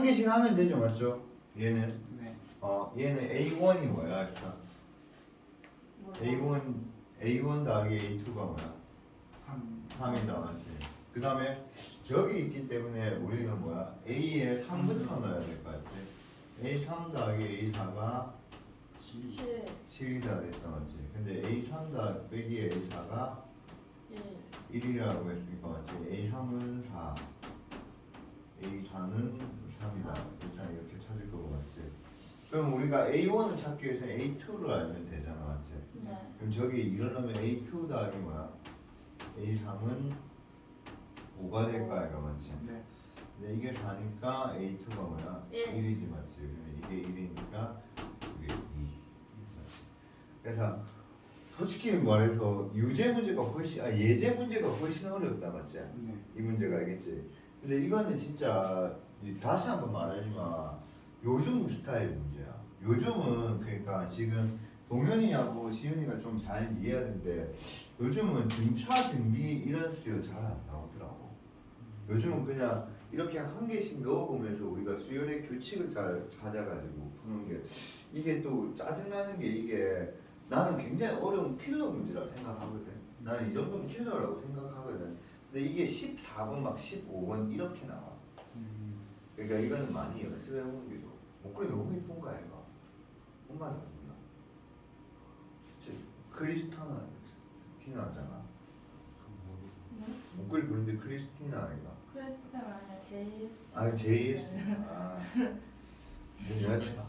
한 개씩 하면 되죠, 맞죠? 얘는 네. 어 얘는 A1이 뭐야, 했어? A1 A1 더하기 A2가 뭐야? 3. 3이다, 맞지? 그 다음에 저기 있기 때문에 우리는 뭐야? A에 3부터 넣어야 될것 같지? A3 더하기 A4가 7. 7, 7이다 됐다, 맞지? 근데 A3 더 빼기 A4가 1, 1이라고 했으니까 맞지? A3은 4 A4는 3이다 일단 이렇게 찾을 거고 맞지? 그럼 우리가 A1을 찾기 위해서 A2를 알면 되잖아 맞지? 네. 그럼 저기 이러려면 A2 더하기 뭐야? A3은 5가 될 거야 이거 맞지? 네. 근데 이게 4니까 A2가 뭐야? 일. 1이지 맞지? 그러면 이게 1이니까 이게 2 맞지? 그래서 솔직히 말해서 유제 문제가 훨씬 아 예제 문제가 훨씬 어렵다 맞지? 네. 이 문제가 알겠지? 근데 이거는 진짜 이- 다시 한번 말하지만 요즘 스타일 문제야. 요즘은 그러니까 지금 동현이하고 시윤이가 좀 잘 이해하는데 요즘은 등차 등비 이런 수요 잘 안 나오더라고. 요즘은 그냥 이렇게 한 개씩 넣어보면서 우리가 수열의 규칙을 잘 찾아가지고 푸는 게 이게 또 짜증나는 게 이게 나는 굉장히 어려운 킬러 문제라고 생각하거든. 나는 이 정도면 킬러라고 생각하거든. 근데 이게 14번 막 15번 이렇게 나와. 음. 그러니까 이거는 많이 연습해 보는 게 좋아. 목걸이 너무 이쁜 거 아이가? 엄마 사준다. 크리스타나 스티나잖아. 네? 목걸이 보는데 크리스티나 아이가? 크리스탈 아니야 JS 아 JS. 아. 내 여자친구.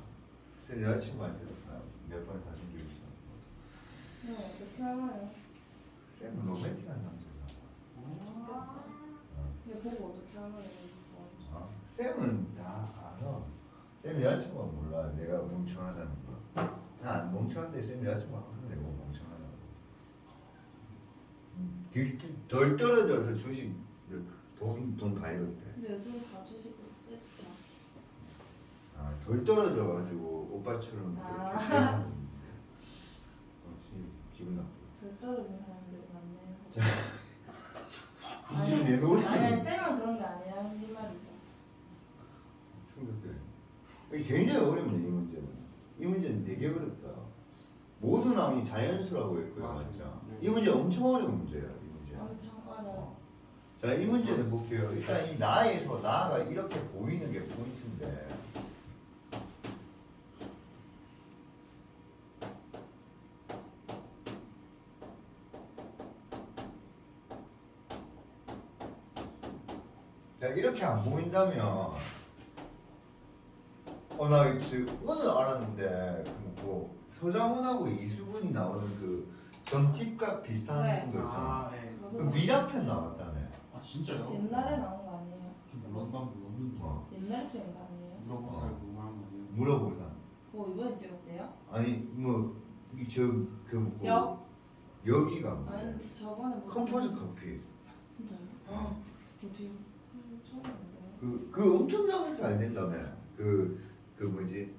내 여자친구한테 몇번 사준 적 있어. 네 어떻게 알아요? 쌤은 로맨틱한 남자잖아. 어. 이거 보고 어떻게 알아요? 아, 쌤은 다 알아. 쌤 여자친구가 몰라. 내가 멍청하다는 거. 난 멍청한데 쌤 여자친구가 항상 내가 멍청하다고. 음, 덜, 덜 떨어져서 주식 돈, 돈 가입했대. 근데 요즘 다 주식 뜯죠 아, 덜 떨어져가지고 오빠처럼 아. 그렇게. 어, 기분 나쁘다. 덜 떨어진 사람들이 많네요 굳이 내 노래 아니 아니 쌤만 그런 게 아니라 이 말이죠 이게 굉장히 어렵네 이 문제는. 이 문제는 되게 어렵다. 모든 항이 자연수라고 했고요, 아, 맞죠? 네. 이 문제 엄청 어려운 문제야, 이 문제. 엄청 어려워 자, 이 문제는 볼게요. 일단 이 나에서 나가 이렇게 보이는 게 포인트인데. 자, 이렇게 안 보인다면, 어, 나 지금 오늘 알았는데, 그 뭐, 서장훈하고 이수근이 나오는 그 점집값 비슷한 네. 거 있잖아. 아, 네. 그 저도 미라편 나왔다며. 아, 진짜요? 옛날에 나온 거 아니에요? 좀 몰랐나 몰랐는데. 어. 옛날에 찍은 거 아니에요? 물어보고 잘 궁금한 거 아니에요? 물어보자. 그거 이번에 찍었대요? 아니 뭐저그 뭐, 역? 여기가 뭐 아니 저번에 뭐 컴포즈 커피 진짜요? 어. 어디요? 음, 처음 봤는데 그, 그 엄청 장사 잘 된다며 그, 그 뭐지?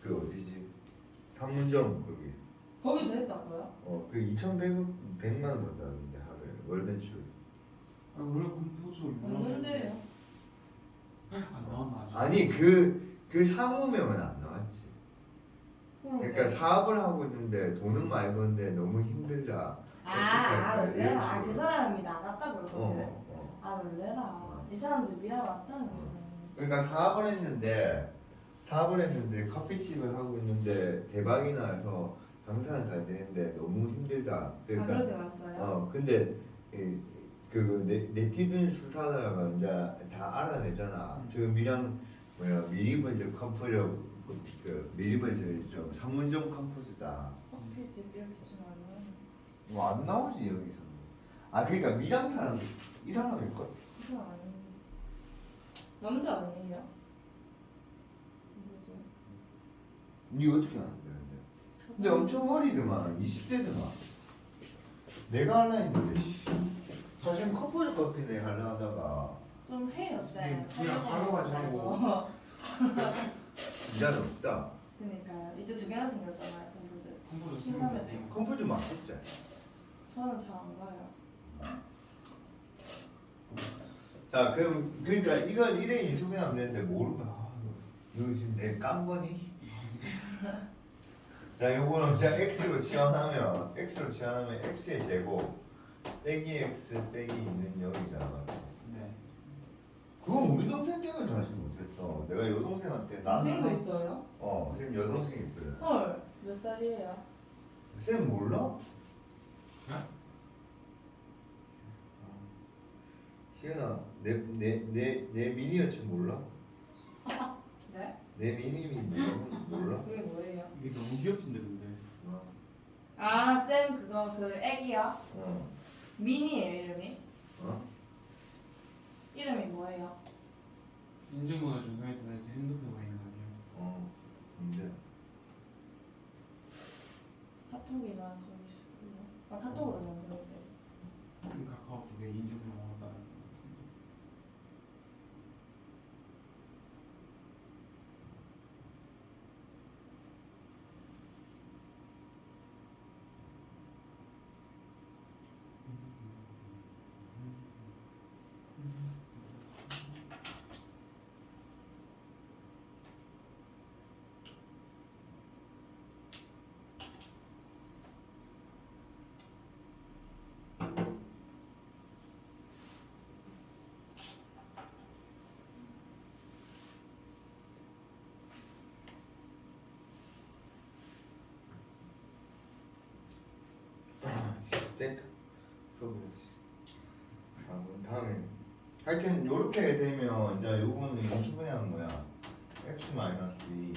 그 어디지? 삼문점 거기. 거기서 했다고요? 어 그 2,100 100만 원 번다는데 하루에 월 매출. 아, 원래 컴포즈 없는데요. 안 나왔나 아직? 아니 그 그 상호명은 안 나왔지. 그러니까 사업을 하고 있는데 돈은 많이 버는데 너무 힘들다. 아, 아 이런 놀래라. 아, 식으로. 그 사람이 나갔다 그러던데? 어, 어. 아 놀래라. 어. 이 사람들 왔다는 거잖아요 그러니까 사업을 했는데 사업을 했는데 커피집을 하고 있는데 대박이 나서 장사는 잘 되는데 너무 힘들다. 아 그러니까 그렇게 왔어요? 어 근데 이, 그 네, 네티즌 수사다가 이제 다 알아내잖아. 음. 지금 미랑 뭐야 미리버즈 컴포저 그, 그 미리버즈 좀 산문점 컴포즈다. 커피집 이렇게 주면은 뭐안 나오지 여기서. 아 그러니까 미랑 사람 이 사람일 걸. 그 사람 아닌데 남자 아니에요? 누구죠? 니 어떻게 아는데 근데? 근데 엄청 어리더만 20대더만 내가 할라 했는데 씨. 사실 커플 커피네 할라 하다가 좀 해요 쌤 그냥 바로 가지 말고. 이자는 없다 그니까요 이제 두 개나 생겼잖아요 컴퓨터 컴포즈 신삼에도 쓰는 있고. 컴플 좀 맛있지 저는 잘 안 가요 자, 그럼 그러니까 이건 이래 인수분해하면 되는데 모르면 아, 이거 지금 내 깜거니? 자, 요거는 자 x로 치환하면 x로 치환하면 x의 제곱 빼기 x 빼기 있는 여기잖아? 네. 그건 우리 동생 때문에 사실 못했어. 내가 여동생한테 나는 있어요? 어, 지금 여동생 있거든. 헐, 몇 살이에요? 쌤 몰라? 네? 시은아, 내 내 내 내 미니 여친 몰라? 네? 내 미니미 몰라? 그게 뭐예요? 이게 너무 귀엽던데 근데. 아, 쌤 그거 그 애기야? 어. 미니예요 이름이? 어? 이름이 뭐예요? 인증번호 핸드폰에 와 있는 거 아니에요? 어. 근데 카톡이나 거기 있어요. 아 카톡으로 전송했대. 무슨 카카오톡에 인증번호 왔다. 땡 수업이지. 아, 그럼 다음에 하여튼 요렇게 되면 이제 요거는 인수분해하는 거야. x 마이너스 2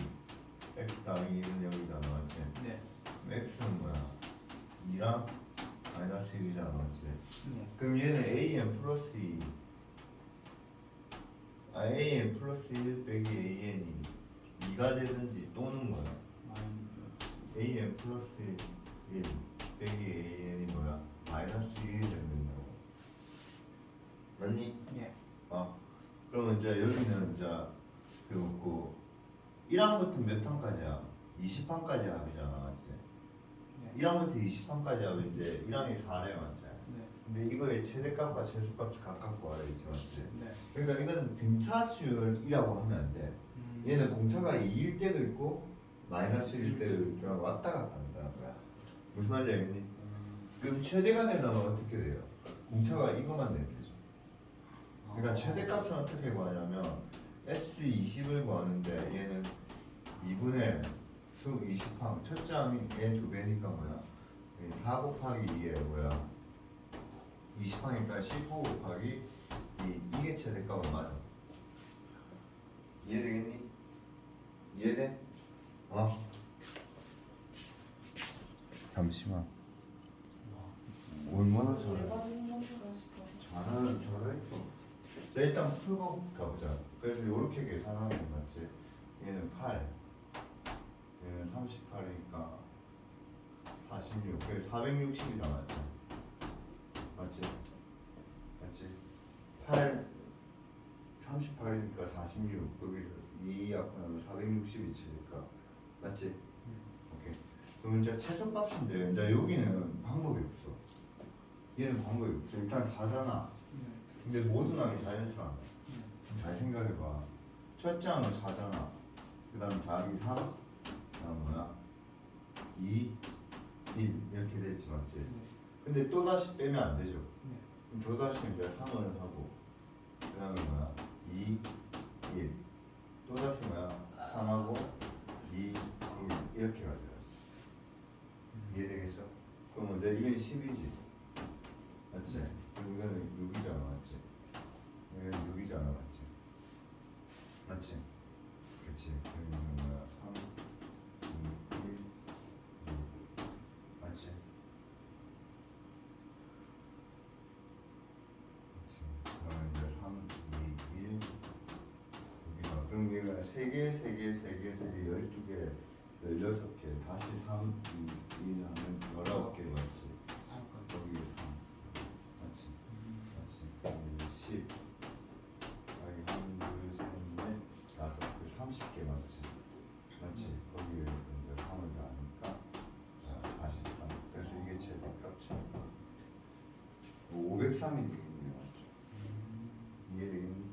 x 더하기 1은 여기잖아, 맞지? 네. x는 뭐야? 2랑 마이너스 1이잖아, 맞지? 네. 그럼 얘는 an 플러스 2 아, an 플러스 1 빼기 an이 2가 되든지 또는? 많이 an 플러스 1 빼기 an이 뭐야? 마이너스 1이 된다고 맞니? 예. 어 그러면 이제 여기는 이제 그그 1항부터 몇 항까지야? 20항까지 합이잖아 맞지? 네. 1항부터 20항까지 합인데 1항이 4래 맞지? 네. 근데 이거의 최대값과 최소값을 각각 구하야지 맞지? 네. 그러니까 이건 등차수열이라고 하면 안 돼. 음. 얘는 공차가 2일 때도 있고 마이너스일 때도 있고 왔다 갔다 한다는 거야. 무슨 말인지 알겠니? 음. 그럼 최대가 되려면 어떻게 돼요? 공차가 이거만 되면 되죠. 그러니까 아. 최대값은 어떻게 구하냐면 S20을 구하는데 얘는 2분의 수 20항 첫째 항이 얘두 배니까 뭐야? 4 곱하기 2에 뭐야? 20항이니까 19 곱하기 이, 이게 최대값은 맞아. 이해되겠니? 이해돼? 어? 잠시만. 얼마나 잘해? 잘하는. 자 일단 풀고 가보자. 그래서 이렇게 계산하면 맞지? 얘는 8, 얘는 38이니까 46. 그래서 460이 나왔지. 맞지? 맞지? 8, 38이니까 46. 거기서 2 약분하면 460이 치니까 맞지? 오케이. 그럼 이제 최소값인데 이제 여기는 방법이 없어. 얘는 방법이 없어. 일단 4잖아. 네. 근데 모든 항이 자연수란 거야. 네. 잘 생각해봐. 첫째 항은 4잖아. 그 다음 더하기 3. 그 다음 뭐야? 2, 1 이렇게 됐지 맞지? 네. 근데 또 다시 빼면 안 되죠. 네. 그럼 또 다시 이제 3을 하고 그 다음에 뭐야? 2, 1. 또 다시 뭐야? 3하고 2, 1 이렇게 가져갔어. 이해되겠어? 그럼 이제 이건 10이지. 맞지? 네. 그럼 이거는 6이잖아, 맞지? 이건 6이잖아, 맞지? 맞지? 그렇지. 그러면 뭐야? 3, 2, 1, 6. 맞지? 그렇지. 그러면 이제 3, 2, 1. 여기가 그럼 얘가 3개, 3개, 3개, 3개, 12개, 16개, 다시 3, 2, 1 하면 19개 맞지? 사건. 거기에 3 맞지? 맞지? 거기 10 여기 하나 둘셋 넷 다섯 그 30개 맞지? 맞지? 거기에 이제 3을 더하니까 자 43. 그래서 이게 최대값 503이 되겠네요 맞죠? 음. 이해되겠죠?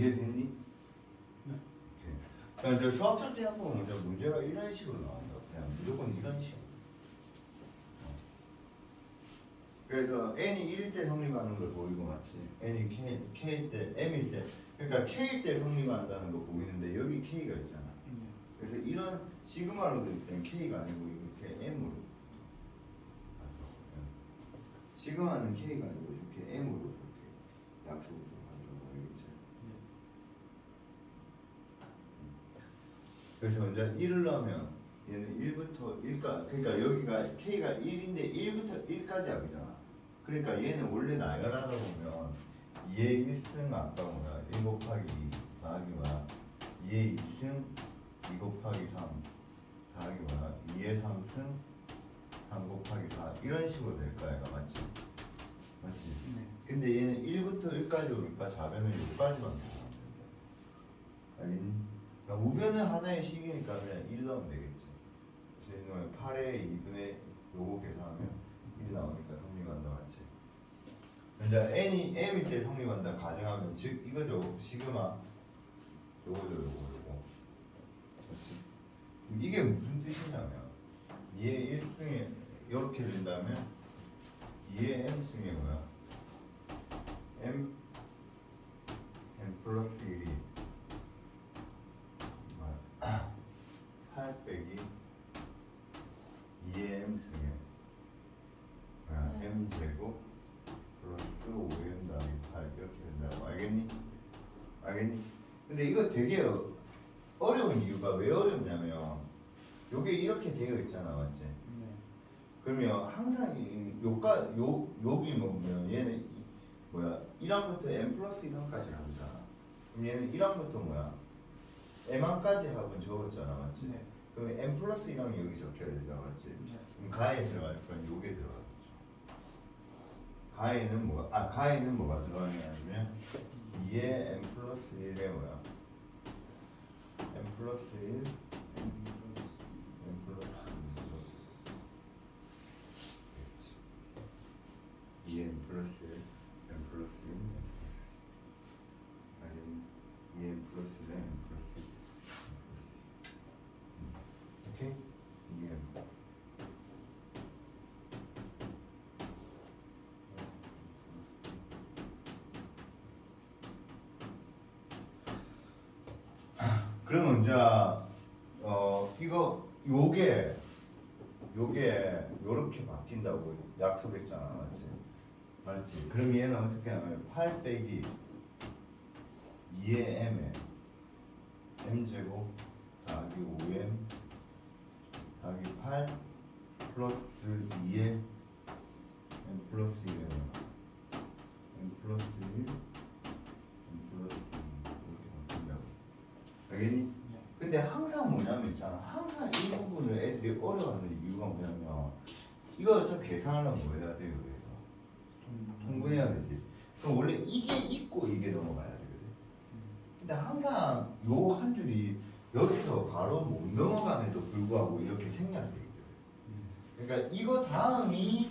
이해됐니? 네. 이제 수학적 대학 보면 이제 문제가 이런 식으로 나온다. 그냥 무조건 이런 식으로. 어. 그래서 n이 1일 때 성립하는 걸 보이고 맞지? n이 k, k일 때, m일 때 그러니까 k일 때 성립한다는 거 보이는데 여기 k가 있잖아. 네. 그래서 이런 시그마로 될 때는 k가 아니고 이렇게 m으로. 예. 시그마는 k가 아니고 이렇게 m으로 이렇게 약속을 좀 하더라고 알겠지? 그래서 이제 1을 넣으면 얘는 1부터 1까 그러니까 여기가 k가 1인데 1부터 1까지 합이잖아. 그러니까 얘는 원래 나열하다 보면 2의 1승 아까 뭐야 1 곱하기 2 더하기 뭐야 2의 2승 2 곱하기 3 더하기 뭐야 2의 3승 3 곱하기 4 이런 식으로 될 거야 얘가 맞지? 맞지? 네. 근데 얘는 1부터 1까지 오니까 좌변은 여기까지만 들어가면 된다. 알겠니? 그러니까 우변은 하나의 식이니까 그냥 1 넣으면 되겠지. 그래서 이놈의 8의 2분의 요거 계산하면 1이 나오니까 성립한다 맞지? 이제 n이 m일 때 성립한다 가정하면 즉 이거죠 시그마 요거죠 요거 요거? 그럼 이게 무슨 뜻이냐면 2의 1승에 이렇게 된다면 2의 m승에 뭐야? m m 플러스 1이 8 빼기 2의 m 승에 아, 제곱 플러스 5m 더하기 8 이렇게 된다고 알겠니? 알겠니? 근데 이거 되게 어- 어려운 이유가 왜 어렵냐면 요게 이렇게 되어 있잖아 맞지? 네. 그러면 항상 이 요가 요 여기 보면 얘는 이- 뭐야 1항부터 n 플러스 1항까지 하잖아. 그럼 얘는 1항부터 뭐야 m항까지 합은 적었잖아 맞지? 네. 그럼 n 플러스 1항이 여기 적혀야 되잖아 맞지? 네. 그럼 가에 들어갈 건 요게 들어가겠죠. 가에는 뭐가 아 가에는 뭐가 들어가냐면 2의 n 플러스 1에 뭐야 n 플러스 1 n 플러스 1 2n 플러스 1 n 플러스 1 n 플러스 1 아니면 2n 플러스 1 n 플러스 1 n 플러스 1 오케이? 2n 플러스 그러면 이제 어 이거 요게 요게 요렇게 바뀐다고 약속했잖아 맞지? 맞지? 그럼 얘는 어떻게 하면 8 빼기 2의 m에 m제곱 더하기 5m 더하기 8 플러스 2의 m 플러스 1에 m 플러스 1 m 플러스 2 이렇게 바뀐다고 알겠니? 네. 근데 항상 뭐냐면 있잖아 항상 이 부분을 애들이 어려워하는 이유가 뭐냐면 이거 저 계산하려면 뭐 해야 돼요 그래서? 통분해야 되지. 그럼 원래 이게 있고 이게 넘어가야 되거든 근데 항상 요 한 줄이 여기서 바로 못 넘어감에도 불구하고 이렇게 생략돼 있거든. 그러니까 이거 다음이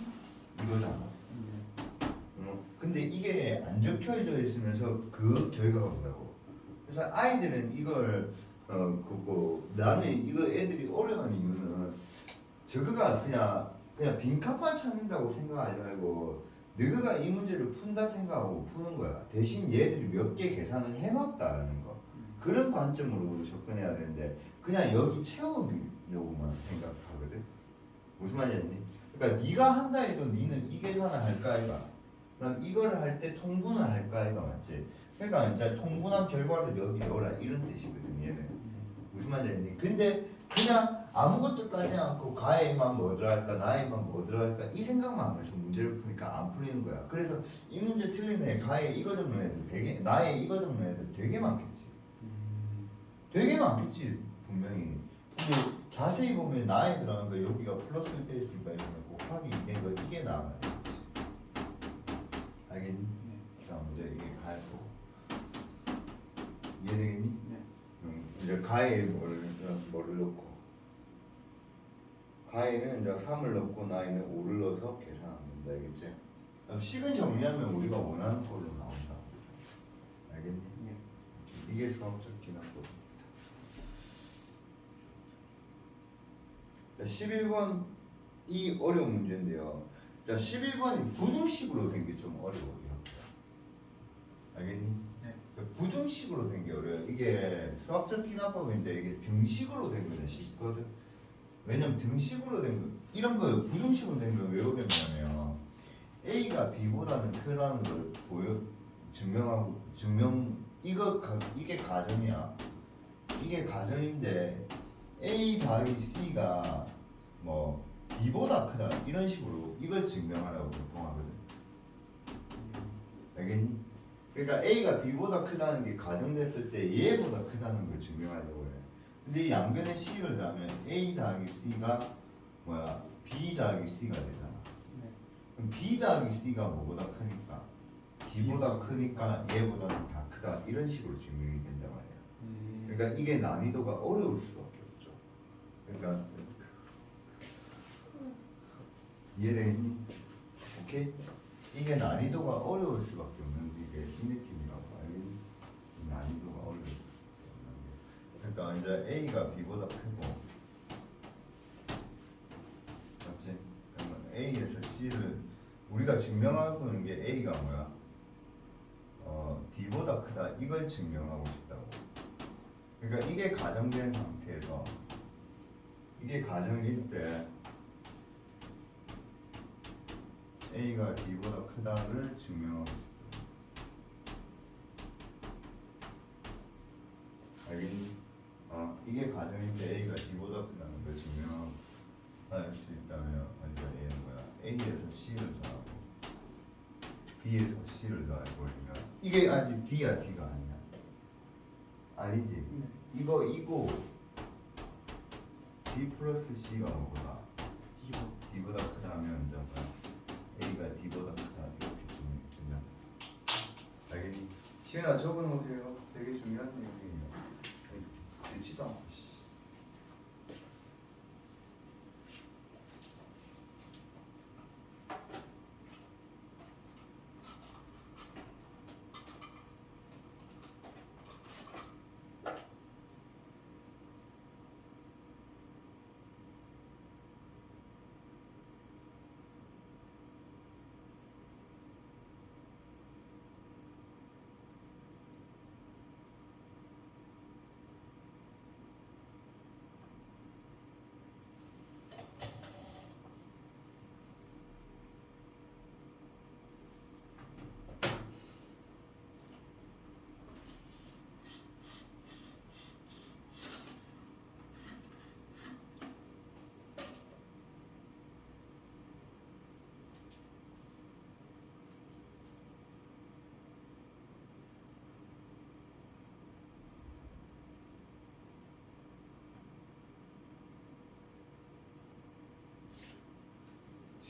이거잖아. 네. 어, 근데 이게 안 적혀져 있으면서 그 결과가 온다고. 그래서 아이들은 이걸 어 그거 나는 이거 애들이 어려워하는 이유는 저거가 그냥 그냥 빈칸만 찾는다고 생각하지 말고 너가 이 문제를 푼다 생각하고 푸는 거야. 대신 얘들이 몇 개 계산을 해놨다는 거. 그런 관점으로 접근해야 되는데 그냥 여기 채우려고만 생각하거든. 무슨 말이지? 그러니까 네가 한다 해도 니는 이 계산을 할까 이가. 그다음 이걸 할 때 통분을 할까 이가 맞지. 그러니까 이제 통분한 결과를 여기 넣어라 이런 뜻이거든 얘는. 무슨 말인지 근데 그냥 아무것도 따지 않고 가에만 뭐 들어갈까 나에만 뭐 들어갈까 이 생각만 하면서 문제를 푸니까 안 풀리는 거야 그래서 이 문제 틀린 애 가에 이거 적는 애들 되게 나에 이거 적는 애들 되게 많겠지 음. 되게 많겠지 분명히 근데 자세히 보면 나에 들어간 거 여기가 플러스일 때 있으니까 이거는 곱하기 이게 거 이게 나와야 돼 알겠니? 네. 자 이제 이게 가에 거 이해되겠니? 네. 음, 이제 가에 뭐를, 뭐를 넣고 가에는 이제 3을 넣고 나에는 5를 넣어서 계산하면 된다 알겠지? 그럼 식은 정리하면 우리가 원하는 꼴로 나온다 알겠니? 네. 이게 수학적 기납법. 자, 11번 이 어려운 문제인데요. 자, 11번이 부등식으로 된 게 좀 어려워요. 알겠니? 네. 그 부등식으로 된 게 어려워요. 이게 수학적 기납법인데 이게 등식으로 된 거는 쉽거든. 왜냐면 등식으로 된 거, 이런 거 부등식으로 된거왜 어렵냐면 A가 B보다는 크다는 걸 보여 증명하고 증명 이거 가, 이게 가정이야. 이게 가정인데 A 더하기 C가 뭐 B보다 크다 이런 식으로 이걸 증명하라고 보통 하거든. 알겠니? 그러니까 A가 B보다 크다는 게 가정됐을 때 얘보다 크다는 걸 증명하려고 해. 근데 이 양변에 C를 자면 A 더하기 C가 뭐야? B 더하기 C가 되잖아. 네. 그럼 B 더하기 C가 뭐보다 크니까 D보다 크니까 얘보다는 다 크다 이런 식으로 증명이 된단 말이야. 음. 그러니까 이게 난이도가 어려울 수밖에 없죠. 그러니까 이해되겠니? 오케이? 이게 난이도가 어려울 수밖에 없는 게 이 느낌이라고 알겠니? 이 난이도가 어려울 수밖에 없는 게. 그러니까 이제 A가 B보다 크고 맞지? 그러면 A에서 C를 우리가 증명하고 있는 게 A가 뭐야? 어, D보다 크다 이걸 증명하고 싶다고. 그러니까 이게 가정된 상태에서 이게 가정일 때 A가 D보다 크다를 증명하고 싶다. 알겠니? 어, 이게 가정인데 A가 D보다 크다는 걸 증명할 수 있다면 먼저 A는 뭐야? A에서 C를 더하고 B에서 C를 더해버리면 이게 아직 D야 D가 아니야 아니지? 네. 이거 이거 B 플러스 C가 뭐보다 이거. D보다 크다면 이제? A가 D보다 크다 이렇게 증명이 된다 알겠니? 시은아 적어놓으세요 되게 중요한 내용 듣지도 않고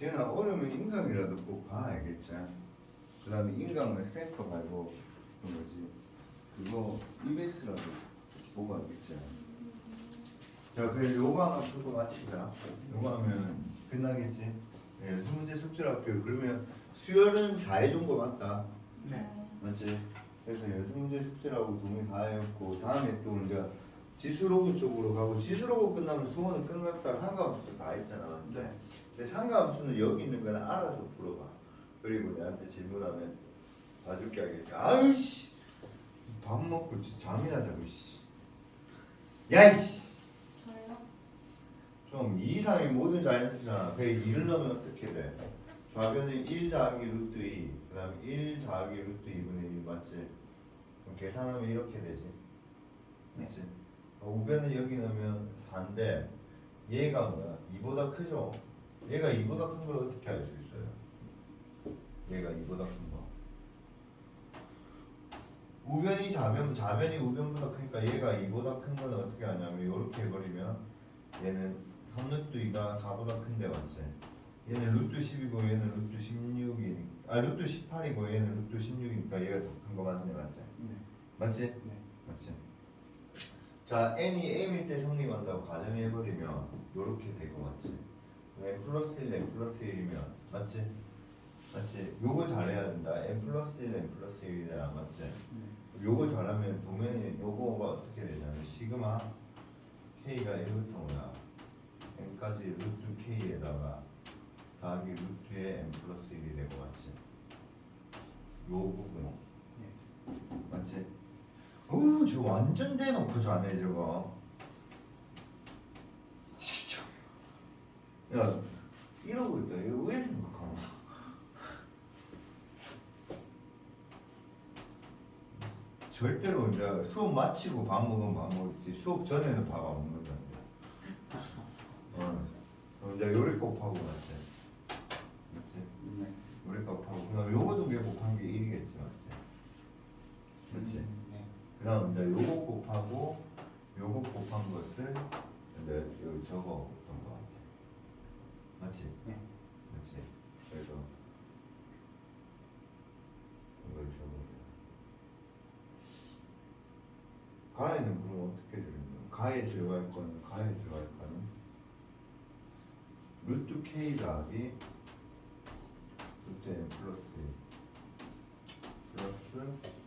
씨. 시은아 어려우면 인강이라도 꼭 봐 알겠지? 그 다음에 인강은 셀거 말고 그 뭐지 그거 EBS라도 보고 알겠지? 자 그래 하나 풀고 마치자 요거 하면 끝나겠지? 예, 연습 문제 숙제로 할게요 그러면 수열은 다 해준 거 맞다 네. 맞지? 그래서 연습 문제 숙제라고 동의 다 해왔고 다음에 또 이제 지수로그 쪽으로 가고 지수로그 끝나면 수원은 끝났다 상가함수도 다 했잖아 맞지? 네. 근데 상가함수는 여기 있는 거는 알아서 풀어봐 그리고 내한테 질문하면 봐줄게 알겠지? 아유씨 밥 먹고 진짜 잠이나 자고 씨 야이씨 저요? 좀2 이상의 모든 자연수잖아 그래 2를 넣으면 어떻게 돼? 좌변은 1 더하기 루트 2, 그 다음에 1 더하기 루트 2분의 1 맞지? 그럼 계산하면 이렇게 되지 맞지? 어, 우변은 여기 넣으면 4인데 얘가 뭐야? 2보다 크죠? 얘가 2보다 큰 걸 어떻게 알 수 있어요? 얘가 2보다 큰 거. 우변이 좌변, 좌변이 우변보다 크니까 얘가 2보다 큰 거는 어떻게 하냐면 이렇게 해버리면 얘는 3루트 2가 4보다 큰데 맞지? 얘는 루트 10이고 얘는 루트 16이니까 아 루트 18이고 얘는 루트 16이니까 얘가 더 큰 거 맞네 맞지? 네. 맞지? 네. 맞지? 자 n이 m일 때 성립한다고 가정해버리면 요렇게 되고 맞지? 네 플러스 1, 네 플러스 1이면 맞지? 맞지? 요거 잘해야 된다. n 플러스 1, n 플러스 1이다. 맞지? 네. 요거 잘하면 도면이 요거가 어떻게 되냐면 시그마 k가 1부터 뭐야 n까지 루트 k에다가 더하기 루트에 n 플러스 1이 되고 맞지? 요 부분 네. 맞지? 어우 저 완전 대놓고 자네 저거 진짜 야 이러고 있다 이거 왜 생각하나 절대로 이제 수업 마치고 밥 먹으면 밥 먹지 수업 전에는 밥 안 먹는다 어, 어 이제 요리 꼭 하고 맞지? 맞지? 네. 요리 꼭 하고 그다음 요거도 왜 곱한 게 1이겠지 맞지? 그렇지? 음, 네. 그 다음 이제 요거 곱하고 요거 곱한 것을 이제 여기 적어뒀던 것 같아 맞지? 네. 맞지? 그래서 이걸 적어요 가에는 그럼 어떻게 들어있나? 가에 들어갈 거는 가에 들어갈 거는 루트 k 더하기 루트 n 플러스 1 플러스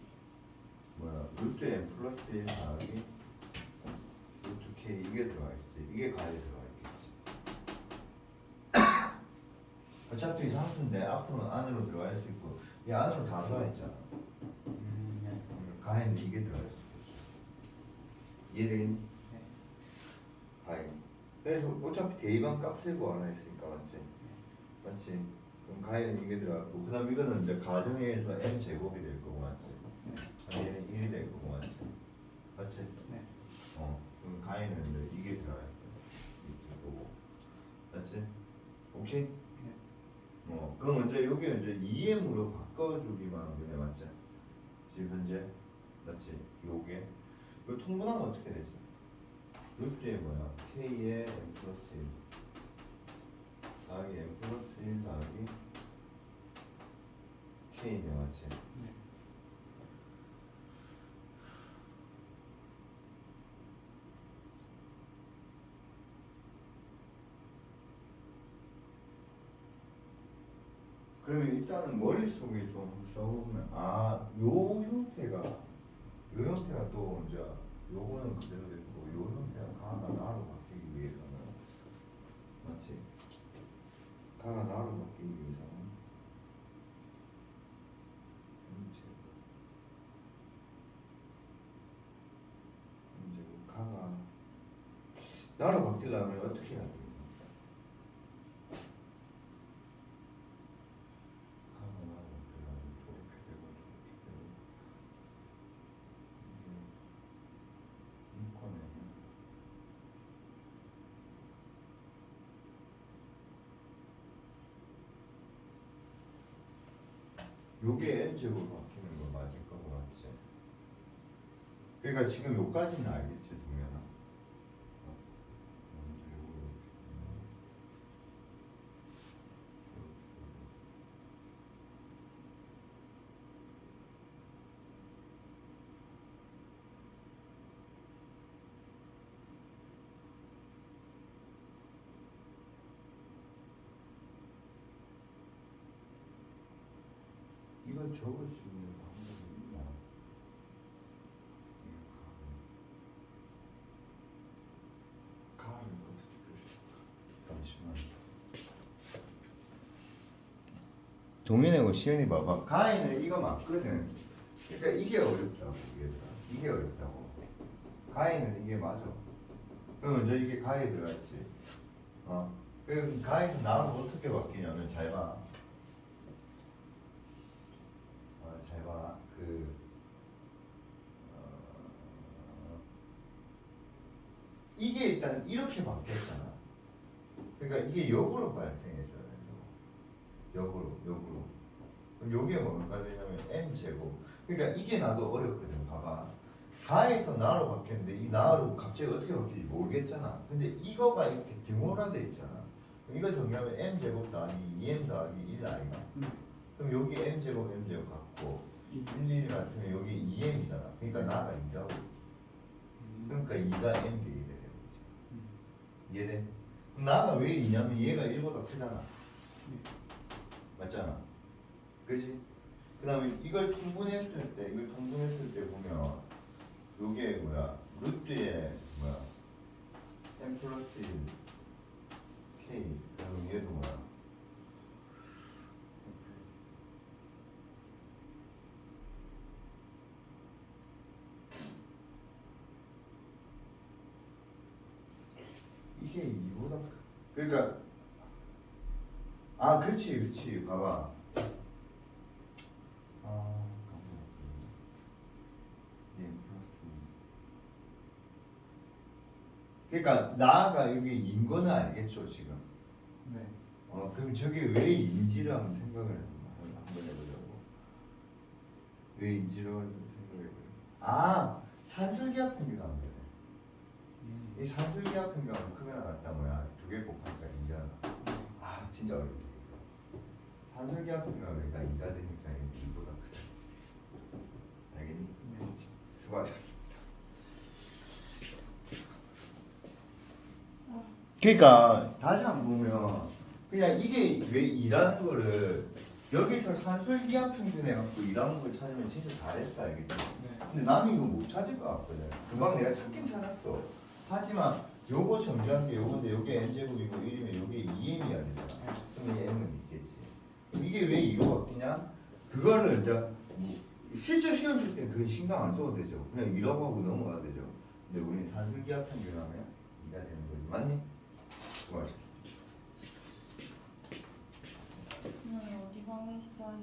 뭐야 루트 n 플러스 1 더하기 루트 k 이게 들어가 있지 이게 가에 들어가 있겠지 어차피 상수인데 앞으로는 안으로 들어갈 수 있고 이 안으로 다 들어가 있잖아 음, 네. 가에는 이게 들어갈 수 있겠지 이해되겠니? 네. 가에 그래서 어차피 대입한 값을 구하라 했으니까 맞지? 맞지? 그럼 가에는 이게 들어갔고 그 다음 이거는 이제 가정에서 n 제곱이 될 거고 맞지? 네. 얘는 1이 될 거고 맞지? 맞지? 네. 어 그럼 가에는 이제 이게 들어갈 거 있을 거고 맞지? 오케이? 네. 어 그럼 이제 여기 이제 2m으로 바꿔주기만 하면 되네 맞지? 지금 현재 맞지? 요게 이거 통분하면 어떻게 되지? 루트에 뭐야? k에 n 플러스 1 더하기 n 플러스 1 더하기 k네 맞지? 네. 그러면 일단은 머릿속에 좀 써보면 아 요 형태가 요 형태가 또 이제 요거는 그대로 됐고 요 형태가 가가 나로 바뀌기 위해서는 맞지? 가가 나로 바뀌기 위해서는 이제 이제 가가 나로 바뀌려면 어떻게 해야 돼? 하나 그다음에 저렇게 되고 저렇게 되고 이게 이거네요. 요게 제곱 바뀌는 거 맞을 거고 맞지? 그러니까 지금 요까지는 알겠지 동현아? 어? 먼저 요거 이렇게 되면 이렇게 되고 이걸 적을 수 있는? 이거 가를 가를 어떻게 표시? 잠시만. 동민이하고 시연이 봐봐. 가에는 이거 맞거든. 그러니까 이게 어렵다고 얘들아. 이게 어렵다고. 가에는 이게 맞아. 그럼 이제 이게 가에 들어갔지. 어. 그럼 가에서 나로 어떻게 바뀌냐면 잘 봐. 봐. 그 어, 이게 일단 이렇게 바뀌었잖아. 그러니까 이게 역으로 발생해 줘야 된다고. 역으로, 역으로. 그럼 요게 뭐가 되냐면 m 제곱. 그러니까 이게 나도 어렵거든. 봐봐. 가에서 나로 바뀌었는데 이 나로 갑자기 어떻게 바뀌지 모르겠잖아. 근데 이거가 이렇게 등호라돼 있잖아. 이거 정리하면 m 제곱 더하기 2m 더하기 1 아이가. 네. 그럼 여기 m 제곱 m 제곱 같고 1, 1 같으면 여기 2m이잖아. 그러니까 나가 2라고. 음, 그러니까 2가 m 개 1이 되는 거지. 음, 이해돼? 그럼 나가 왜 2냐면 얘가 1보다 크잖아. 네. 맞잖아. 그지? 그 다음에 이걸 통분했을 때 이걸 통분했을 때 보면 요게 뭐야 루트에 뭐야 n 플러스 1 k 그럼 얘도 뭐야 n 플러스 이게 2보다 그러니까 아 그렇지 그렇지. 봐봐. 아 예, 그러니까 나가 여기 인 거는 알겠죠 지금? 네. 어 그럼 저게 왜 한번 생각을 한- 한번 해보자고. 왜 인지를 생각해보자. 아 산술기압 평균 안 되네. 음. 이 산술기압 평균하고 크게 나갔다 뭐야 두 개 곱하니까 2잖아 네. 아 진짜 어렵다 산술기압 평균하고 그러니까 2가 되니까 이게 2보다 크다 알겠니? 네. 수고하셨습니다 그러니까 다시 한 번 보면 그냥 이게 왜 2라는 거를 여기서 산술기압 평균 해갖고 2라는 걸 찾으면 진짜 잘했어 알겠지? 네. 근데 나는 이거 못 찾을 것 같거든. 금방 내가 찾긴 찾았어. 하지만 요거 정리한 게 요건데 요게 n제곱이고 1이면 요게 2m이야 되잖아. 그럼 이 m은 있겠지. 그럼 이게 왜 2로 바뀌냐? 그거를 이제 뭐 실제 시험 칠 때는 그게 신경 안 써도 되죠. 그냥 2라고 하고 넘어가야 되죠. 근데 우리는 산술기압 평균하면 2가 되는 거지. 맞니? 수고하셨습니다. 음, 어디 방에 있어요?